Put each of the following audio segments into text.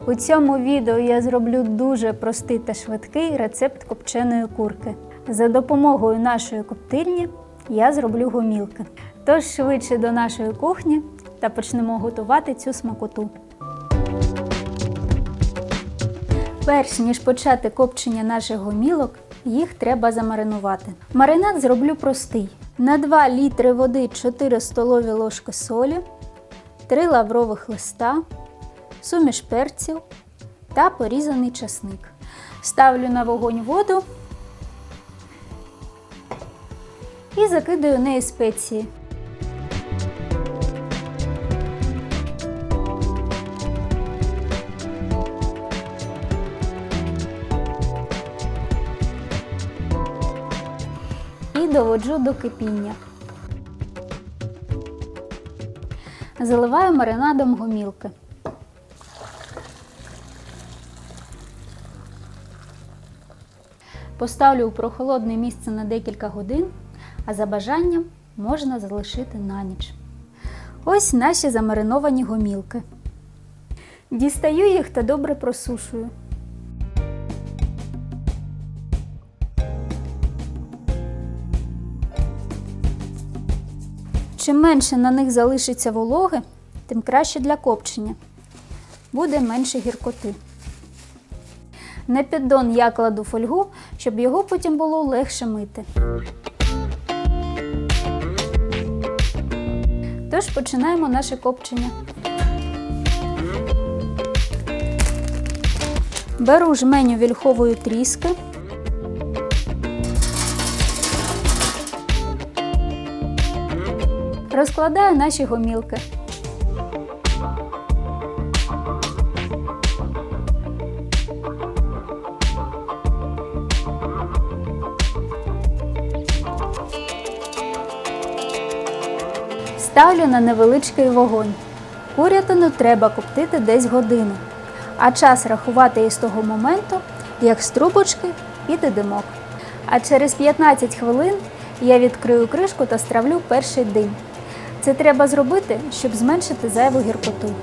У цьому відео я зроблю дуже простий та швидкий рецепт копченої курки. За допомогою нашої коптильні я зроблю гомілки. Тож швидше до нашої кухні та почнемо готувати цю смакоту. Перш ніж почати копчення наших гомілок, їх треба замаринувати. Маринад зроблю простий: на 2 літри води 4 столові ложки солі, 3 лаврових листа, суміш перців та порізаний часник. Ставлю на вогонь воду і закидаю в неї спеції. і доводжу до кипіння. Заливаю маринадом гомілки. Поставлю у прохолодне місце на декілька годин, а за бажанням можна залишити на ніч. Ось наші замариновані гомілки. Дістаю їх та добре просушую. Чим менше на них залишиться вологи, тим краще для копчення. Буде менше гіркоти. На піддон я кладу фольгу, щоб його потім було легше мити. Тож починаємо наше копчення. Беру жменю вільхової тріски. Розкладаю наші гомілки. Ставлю на невеличкий вогонь. Курятину треба коптити десь годину, а час рахувати із того моменту, як з трубочки піде димок. А через 15 хвилин я відкрию кришку та стравлю перший дим. Це треба зробити, щоб зменшити зайву гіркоту.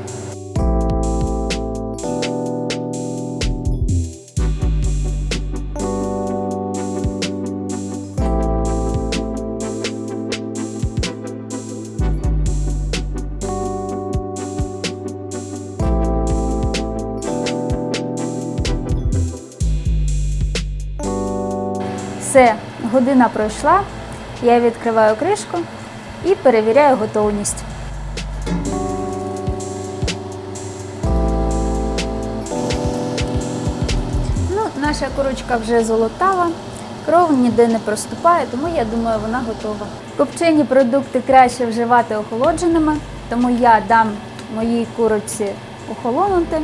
Все, година пройшла. Я відкриваю кришку і перевіряю готовність. Ну, наша курочка вже золотава, кров ніде не проступає, тому я думаю, вона готова. Копчені продукти краще вживати охолодженими, тому я дам моїй курочці охолонути.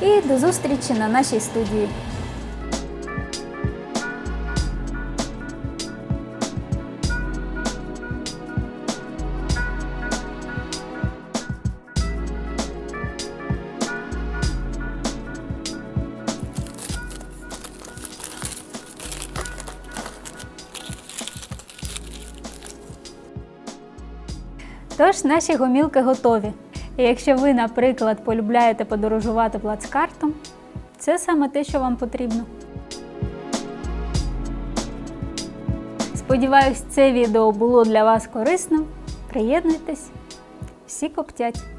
І до зустрічі на нашій студії. Тож наші гомілки готові. І якщо ви, наприклад, полюбляєте подорожувати плацкартом, це саме те, що вам потрібно. Сподіваюсь, це відео було для вас корисним. Приєднуйтесь, всі коптять!